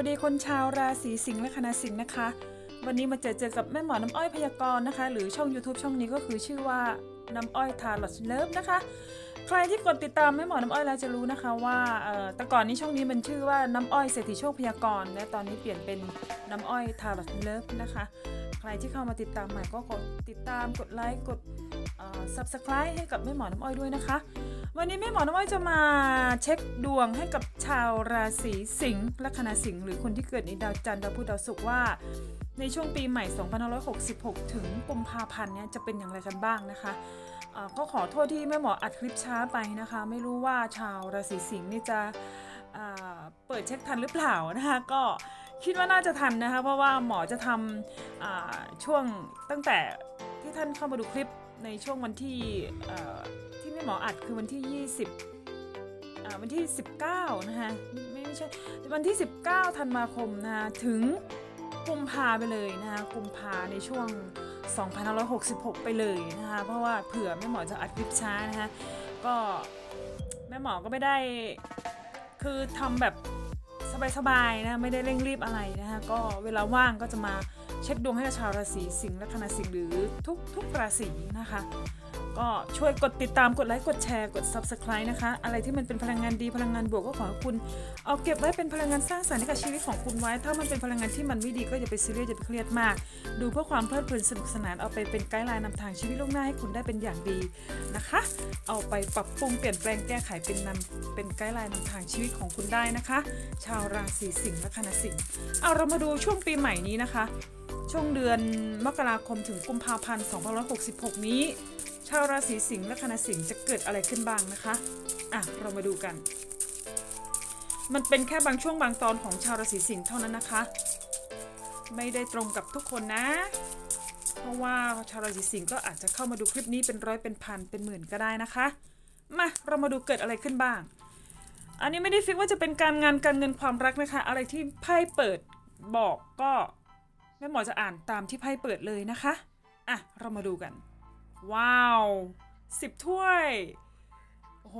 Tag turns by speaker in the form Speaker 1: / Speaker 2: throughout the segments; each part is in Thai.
Speaker 1: สวัสดีคนชาวราศีสิงห์และคณะสิงห์นะคะ วันนี้มาเจอเจอกับแม่หมอน้ำอ้อยพยากรณ์นะคะ หรือช่อง YouTube ช่องนี้ก็คือชื่อว่าน้ำอ้อยทาร์ลอตเลิฟนะคะ ใครที่กดติดตามแม่หมอน้ำอ้อยแล้วจะรู้นะคะว่าเอ่อแต่ก่อนนี้ช่องนี้มันชื่อว่าน้ำอ้อยเศรษฐีโชคพยากรณ์และตอนนี้เปลี่ยนเป็นน้ำอ้อยทาร์ลอตเลิฟนะคะ ใครที่เข้ามาติดตามใหม่ก็กดติดตามกดไลค์กด subscribe ให้กับแม่หมอน้ำอ้อยด้วยนะคะ วันนี้แม่หมอน้ำอ้อยจะมาเช็คดวงให้กับชาวราศีสิงห์ละคณะสิงห์หรือคนที่เกิดในดาวจันทร์ดาวพุธดาวศุกร์ว่า ในช่วงปีใหม่ 2566 ถึงกุมภาพันธ์เนี่ยจะเป็นอย่างไรกันบ้างนะคะก็ขอโทษที่แม่หมออัดคลิปช้าไปนะคะ ไม่รู้ว่าชาวราศีสิงห์นี่จะเปิดเช็คทันหรือเปล่านะคะก็คิดว่าน่าจะทันนะคะเพราะว่าหมอจะทำช่วงตั้งแต่ที่ท่านเข้ามาดูคลิป ในช่วงวันที่ที่แม่หมออัดคือวันที่ 20วันที่ 19 นะคะไม่ไม่ใช่วันที่ 19ธันวาคมนะคะถึงกุมภาไปเลยนะคะกุมภาในช่วง 2566 ไปเลยนะคะเพราะว่าเผื่อแม่หมอจะอัดคลิปช้านะคะก็แม่หมอก็ไม่ได้คือทำแบบสบายๆนะไม่ได้เร่งรีบอะไรนะคะก็เวลาว่างก็จะมา เช็คดวงให้ชาวราศีสิงห์และคณะสิงห์หรือทุกทุกราศีนะคะ ก็ช่วยกดติดตามกดไลค์กดแชร์กด subscribe นะคะ อะไรที่มันเป็นพลังงานดีพลังงานบวกก็ขอให้คุณ เอาเก็บไว้เป็นพลังงานสร้างสรรค์ให้กับชีวิตของคุณไว้ ถ้ามันเป็นพลังงานที่มันไม่ดีก็อย่าไปซีเรียสอย่าไปเครียดมาก ดูเพื่อความเพลิดเพลินสนุกสนานเอาไปเป็นไกด์ไลน์นำทางชีวิตล่วงหน้าให้คุณได้เป็นอย่างดีนะคะ เอาไปปรับปรุงเปลี่ยนแปลงแก้ไขเป็นนำเป็นไกด์ไลน์นำทางชีวิตของคุณได้นะคะ ชาวราศีสิงห์และคณะสิงห์เอาเรามาดูช่วงปีใหม่นี้นะคะ ช่วงเดือนมกราคมถึงกุมภาพันธ์2566 นี้ ชาวราศีสิงห์และคณะสิงห์จะเกิดอะไรขึ้นบ้างนะคะ อะ เรามาดูกัน มันเป็นแค่บางช่วงบางตอนของชาวราศีสิงห์เท่านั้นนะคะ ไม่ได้ตรงกับทุกคนนะ เพราะว่าชาวราศีสิงห์ก็อาจจะเข้ามาดูคลิปนี้เป็นร้อยเป็นพันเป็นหมื่นก็ได้นะคะ มา เรามาดูเกิดอะไรขึ้นบ้าง อันนี้ไม่ได้ฟิกว่าจะเป็นการงานการเงินความรักนะคะ อะไรที่ไพ่เปิดบอกก็ แม่หมอจะอ่านตามที่ไพ่เปิดเลยนะคะ อะ เรามาดูกัน ว้าวสิบถ้วย โอ้โห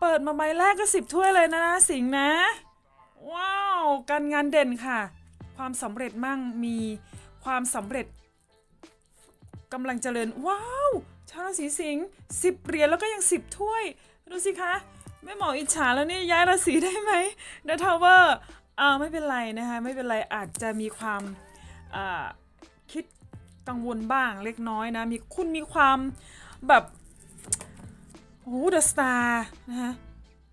Speaker 1: เปิดมาใบแรกก็สิบถ้วยเลยนะนะสิงห์นะ ว้าว การงานเด่นค่ะ ความสำเร็จมั่งมีความสำเร็จกำลังเจริญ ว้าว ชาวราศีสิงห์สิบเหรียญแล้วก็ยังสิบถ้วย ดูสิคะไม่หมออิจฉาแล้วเนี่ยย้ายราศีได้ไหมเดอะทาวเวอร์ อ่าไม่เป็นไรนะคะไม่เป็นไรอาจจะมีความคิดกังวลบ้างเล็กน้อยนะมีคุณมีความแบบโอ้เดอะสตาร์นะฮะ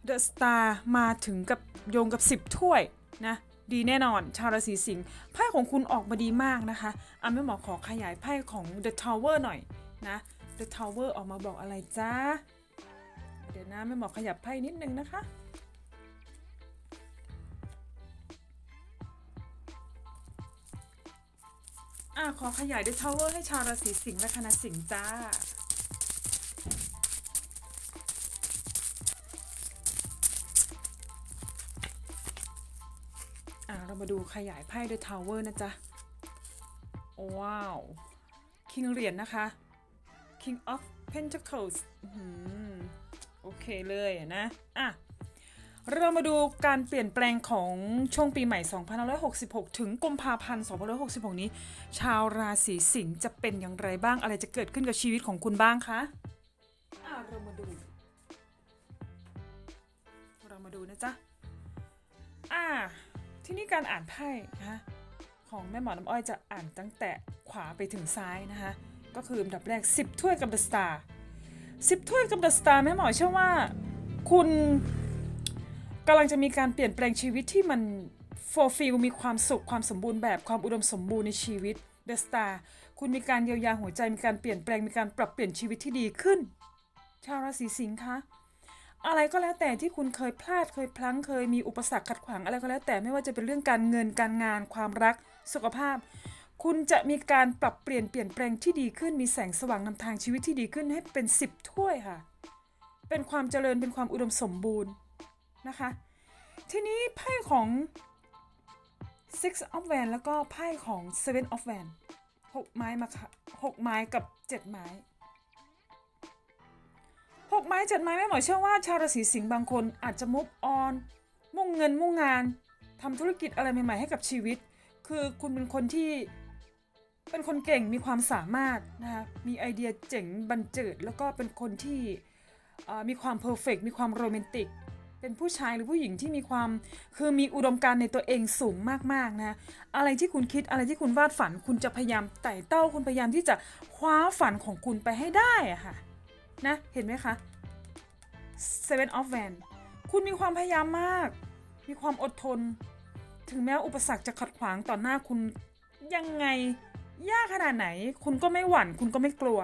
Speaker 1: เดอะสตาร์มาถึงกับโยงกับ 10 ถ้วยนะดีแน่นอนชาวราศีสิงห์ไพ่ของคุณออกมาดีมากนะคะอะแม่หมอขอขยายไพ่ของ The Tower หน่อยนะ The Tower ออกมาบอกอะไรจ้าเดี๋ยวนะแม่หมอขยับไพ่นิดนึงนะคะ อะขอขยาย The Tower ให้ชาวราศีสิงห์และคณะสิงห์จ้า อะเรามาดูขยายไพ่ The Tower นะจ๊ะ ว้าว คิงเหรียญนะคะ King of Pentacles อื้อหือโอเคเลยนะ อะ เรามาดูการเปลี่ยนแปลงของช่วงปีใหม่ 2566 ถึงกุมภาพันธ์ 2566 นี้ ชาวราศีสิงห์จะเป็นอย่างไรบ้าง อะไรจะเกิดขึ้นกับชีวิตของคุณบ้างคะะเรามาดู เรามาดูนะจ๊ะ อ่า ที่นี่การอ่านไพ่นะของแม่หมอน้ำอ้อยจะอ่านตั้งแต่ขวาไปถึงซ้ายนะคะ ก็คืออันดับแรก 10 ถ้วยกับ The Star 10 ถ้วยกับ The Star แม่หมอเชื่อว่า คุณ กำลังจะมีการเปลี่ยนแปลงชีวิตที่มัน fulfill มีความสุขความสมบูรณ์แบบความอุดมสมบูรณ์ในชีวิต The Star คุณมีการเยียวยาหัวใจมีการเปลี่ยนแปลงมีการปรับเปลี่ยนชีวิตที่ดีขึ้น ชาวราศีสิงห์คะอะไรก็แล้วแต่ที่คุณเคยพลาดเคยพลั้งเคยมีอุปสรรคขัดขวางอะไรก็แล้วแต่ไม่ว่าจะเป็นเรื่องการเงินการงาน ความรัก สุขภาพ คุณจะมีการปรับเปลี่ยนเปลี่ยนแปลงที่ดีขึ้น มีแสงสว่างนำทางชีวิตที่ดีขึ้นให้เป็น 10 ถ้วยค่ะ เป็นความเจริญเป็นความอุดมสมบูรณ์ นะคะ ทีนี้ไพ่ของ six of w a n แล้วก็ไพ่ของ seven of w a n หกไม้มาค่ะหกไม้กับเจ็ดไม้หกไม้เจ็ดไม้แม่หมอเชื่อว่าชาวราศีสิงห์บางคนอาจจะมุฟออน มุ่งเงินมุ่งงานทำธุรกิจอะไรใหม่ ๆ ให้กับชีวิต คือคุณเป็นคนที่เป็นคนเก่งมีความสามารถนะคะมีไอเดียเจ๋งบันเจิด แล้วก็เป็นคนที่มีความเพอร์เฟกมีความโรแมนติก เป็นผู้ชายหรือผู้หญิงที่มีความ คือมีอุดมการณ์ในตัวเองสูงมากๆนะ อะไรที่คุณคิดอะไรที่คุณวาดฝัน คุณจะพยายามไต่เต้าคุณพยายามที่จะคว้าฝันของคุณไปให้ได้อะค่ะนะเห็นไหมคะ Seven of Van คุณมีความพยายามมาก มีความอดทน ถึงแม้อุปสรรคจะขัดขวางต่อหน้าคุณยังไงยากขนาดไหน คุณก็ไม่หวั่น คุณก็ไม่กลัว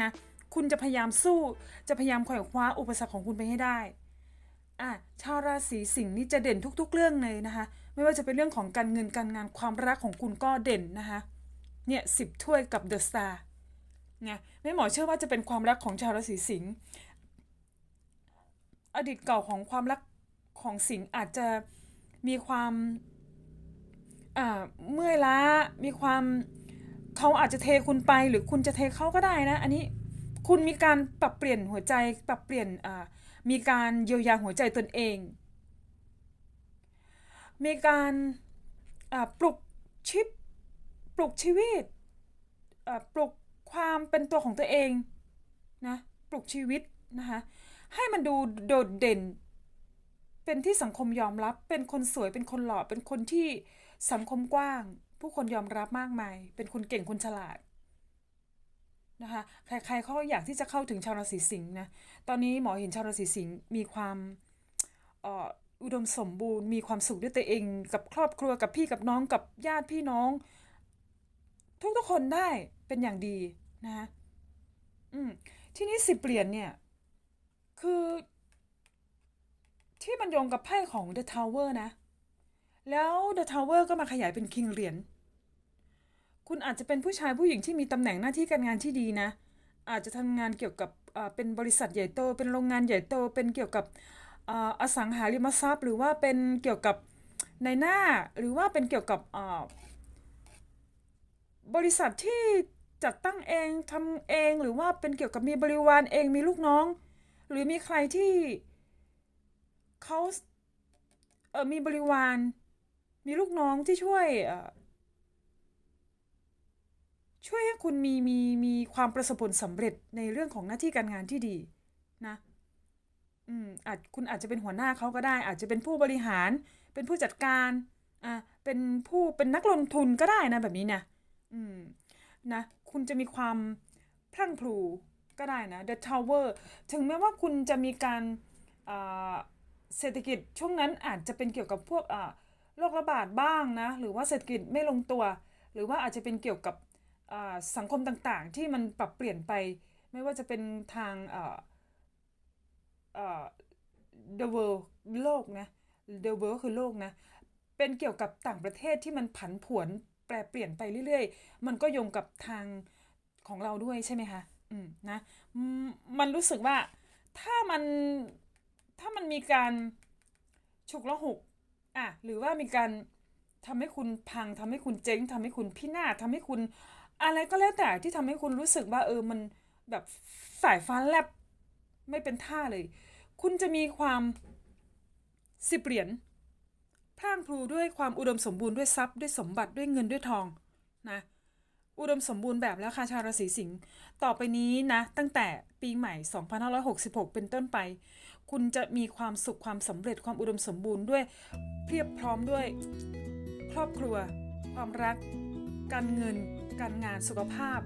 Speaker 1: นะคุณจะพยายามสู้จะพยายามขวายคว้าอุปสรรคของคุณไปให้ได้ อะชาวราศีสิงห์นี่จะเด่นทุก ๆ เรื่องเลยนะคะ ไม่ว่าจะเป็นเรื่องของการเงินการงานความรักของคุณก็เด่นนะคะเนี่ยสิบถ้วยกับเดอะสตาร์ไงแม่หมอเชื่อว่าจะเป็นความรักของชาวราศีสิงห์อดีตเก่าของความรักของสิงห์อาจจะมีความอ่าเมื่อยล้ามีความเขาอาจจะเทคุณไปหรือคุณจะเทเขาก็ได้นะ อันนี้คุณมีการปรับเปลี่ยนหัวใจปรับเปลี่ยนอ่า มีการเยียวยาหัวใจตนเอง มีการปลุกชิปปลุกชีวิตปลุกความเป็นตัวของตัวเองนะปลุกชีวิตนะคะให้มันดูโดดเด่น เป็นที่สังคมยอมรับ เป็นคนสวยเป็นคนหล่อเป็นคนที่สังคมกว้าง ผู้คนยอมรับมากมาย เป็นคนเก่งคนฉลาด นะคะใครๆเขาอยากที่จะเข้าถึงชาวราศีสิงห์นะตอนนี้หมอเห็นชาวราศีสิงห์มีความอุดมสมบูรณ์มีความสุขด้วยตัวเอง กับครอบครัวกับพี่กับน้องกับญาติพี่น้อง ทุกๆคนได้เป็นอย่างดีนะคะอืมทีนี้สิบเหรียญเนี่ย คือ ที่มันโยงกับไพ่ของ The Tower นะ แล้ว The Tower ก็มาขยายเป็นคิงเหรียญ คุณอาจจะเป็นผู้ชายผู้หญิงที่มีตำแหน่งหน้าที่การงานที่ดีนะ อาจจะทำงานเกี่ยวกับเป็นบริษัทใหญ่โต เป็นโรงงานใหญ่โต เป็นเกี่ยวกับอสังหาริมทรัพย์ หรือว่าเป็นเกี่ยวกับในหน้า หรือว่าเป็นเกี่ยวกับบริษัทที่จัดตั้งเองทำเอง หรือว่าเป็นเกี่ยวกับมีบริวารเองมีลูกน้อง หรือมีใครที่เขาเออมีบริวาร มีลูกน้องที่ช่วย ช่วยให้คุณมีมีมีความประสบผลสำเร็จในเรื่องของหน้าที่การงานที่ดีนะอืมอาจคุณอาจจะเป็นหัวหน้าเขาก็ได้ อาจจะเป็นผู้บริหาร เป็นผู้จัดการอ่าเป็นผู้เป็นนักลงทุนก็ได้นะแบบนี้นะอืมนะคุณจะมีความพลั่งพลูก็ได้นะ The Tower ถึงแม้ว่าคุณจะมีการเศรษฐกิจช่วงนั้นอาจจะเป็นเกี่ยวกับพวกอ่าโรคระบาดบ้างนะ หรือว่าเศรษฐกิจไม่ลงตัว หรือว่าอาจจะเป็นเกี่ยวกับ สังคมต่างๆ ที่มันปรับเปลี่ยนไป ไม่ว่าจะเป็นทาง the world โลกนะ the world คือโลกนะ เป็นเกี่ยวกับต่างประเทศที่มันผันผวนแปรเปลี่ยนไปเรื่อยๆ มันก็โยงกับทางของเราด้วยใช่ไหมคะ อืมนะมมันรู้สึกว่าถ้ามันถ้ามันมีการฉุกละหุกอะหรือว่ามีการทำให้คุณพังทำให้คุณเจ๊งทำให้คุณพินาศทำให้คุณ อะไรก็แล้วแต่ที่ทำให้คุณรู้สึกว่า เออมันแบบสายฟ้าแลบไม่เป็นท่าเลย คุณจะมีความสิบเหรียญพร่างพรูด้วยความอุดมสมบูรณ์ด้วยทรัพย์ด้วยสมบัติด้วยเงินด้วยทองนะอุดมสมบูรณ์แบบแล้วค่ะชาวราศีสิงห์ต่อไปนี้นะ ตั้งแต่ปีใหม่ 2566 เป็นต้นไป คุณจะมีความสุขความสำเร็จความอุดมสมบูรณ์ด้วยเพียบพร้อมด้วย ครอบครัว ความรัก การเงิน การงานสุขภาพ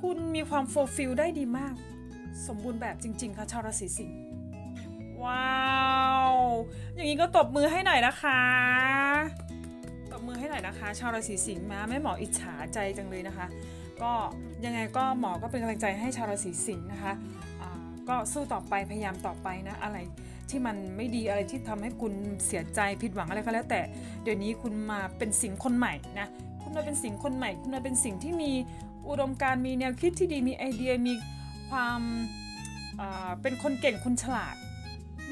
Speaker 1: คุณมีความโฟฟิลได้ดีมาก สมบูรณ์แบบจริง ๆ ค่ะชาวราศีสิงห์ว้าว อย่างนี้ก็ตบมือให้หน่อยนะคะ ตบมือให้หน่อยนะคะ ชาวราศีสิงห์มาแม่หมออิจฉาใจจังเลยนะคะ ก็ยังไงก็หมอก็เป็นกำลังใจให้ชาวราศีสิงห์นะคะก็สู้ต่อไปพยายามต่อไปนะอะไรที่มันไม่ดีอะไรที่ทำให้คุณเสียใจผิดหวังอะไรก็แล้วแต่ เดี๋ยวนี้คุณมาเป็นสิงห์คนใหม่นะ คุณมาเป็นสิงคนใหม่ คุณมาเป็นสิ่งที่มีอุดมการณ์มีแนวคิดที่ดีมีไอเดียมีความเป็นคนเก่งคนฉลาด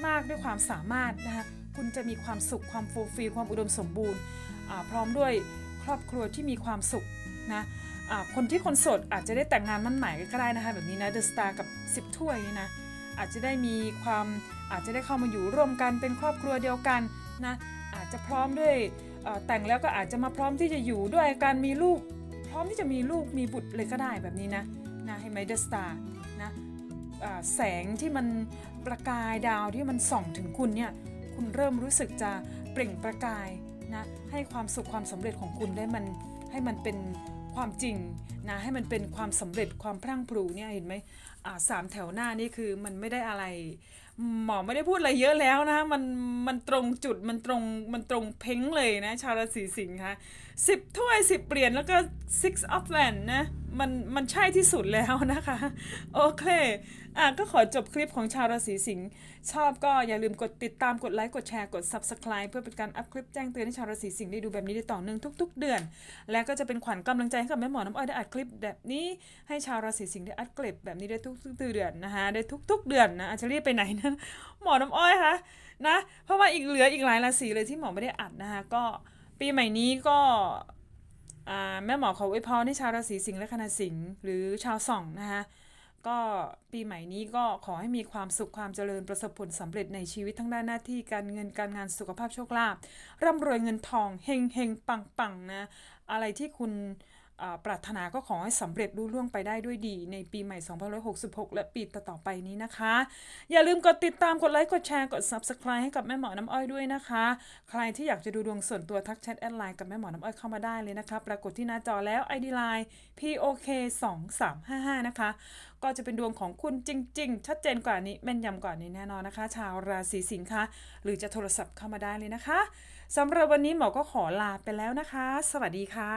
Speaker 1: มากด้วยความสามารถนะคะคุณจะมีความสุขความฟูลฟิลความอุดมสมบูรณ์พร้อมด้วยครอบครัวที่มีความสุขนะคนที่คนโสดอาจจะได้แต่งงานมั่นหมายก็ได้นะคะแบบนี้นะเดอะสตาร์กับ 10 ถ้วยนี่นะอาจจะได้มีความอาจจะได้เข้ามาอยู่ร่วมกันเป็นครอบครัวเดียวกันนะอาจจะพร้อมด้วย แต่งแล้วก็อาจจะมาพร้อมที่จะอยู่ด้วยการมีลูก พร้อมที่จะมีลูกมีบุตรเลยก็ได้แบบนี้นะนะให้ไหมเดอะสตาร์นะแสงที่มันประกายดาวที่มันส่องถึงคุณเนี่ยคุณเริ่มรู้สึกจะเปล่งประกายนะให้ความสุขความสำเร็จของคุณได้มันให้มันเป็นความจริงนะให้มันเป็นความสำเร็จความพรั่งพรูเนี่ยเห็นไหมอ่าสามแถวหน้านี่คือมันไม่ได้อะไร หมอไม่ได้พูดอะไรเยอะแล้วนะมันมันตรงจุดมันตรงมันตรงเพ้งเลยนะ ชาวราศีสิงห์ค่ะสิบถ้วยสิบเหรียญแล้วก็ six of w a n d นะ มันมันใช่ที่สุดแล้วนะคะ โอเคอะก็ขอจบคลิปของชาวราศีสิงห์ชอบก็อย่าลืมกดติดตามกดไลค์กดแชร์กด subscribe เพื่อเป็นการอัพคลิปแจ้งเตือนให้ชาวราศีสิงห์ได้ดูแบบนี้ได้ต่อเนื่องทุก ๆ เดือน และก็จะเป็นขวัญกำลังใจให้กับแม่หมอน้ำอ้อยได้อัดคลิปแบบนี้ให้ชาวราศีสิงห์ได้อัดคลิปแบบนี้ได้ทุกๆเดือนนะคะได้ทุก ๆ เดือนนะอาจจะรียไปไหนนะหมอน้ำอ้อยคะนะเพราะว่าอีกเหลืออีกหลายราศีเลยที่หมอไม่ได้อัดนะคะก็ปีใหม่นี้ก็ แม่หมอขออวยพรให้ชาวราศีสิงห์และคณะสิงห์หรือชาวส่องนะคะก็ปีใหม่นี้ก็ขอให้มีความสุขความเจริญประสบผลสำเร็จในชีวิตทั้งด้านหน้าที่การเงินการงานสุขภาพโชคลาภร่ำรวยเงินทองเฮงเฮงปังปังนะ อะไรที่คุณ ปรารถนาก็ขอให้สำเร็จรุ่ล่วงไปได้ด้วยดี ในปีใหม่ 2566 และปีต่อๆไปนี้นะคะ อย่าลืมกดติดตามกดไลค์กดแชร์กด Subscribe ให้กับแม่หมอน้ำอ้อยด้วยนะคะ ใครที่อยากจะดูดวงส่วนตัวทักแชทแอดไลน์กับแม่หมอน้ำอ้อยเข้ามาได้เลยนะคะ ปรากฏที่หน้าจอแล้ว ID Line POK 2 3 5 5นะคะ ก็จะเป็นดวงของคุณจริง ๆ ชัดเจนกว่านี้แม่นยำกว่านี้แน่นอนนะคะ ชาวราศีสิงค์คะหรือจะโทรศัพท์เข้ามาได้เลยนะคะ สำหรับวันนี้หมอก็ขอลาไปแล้วนะคะ สวัสดีค่ะ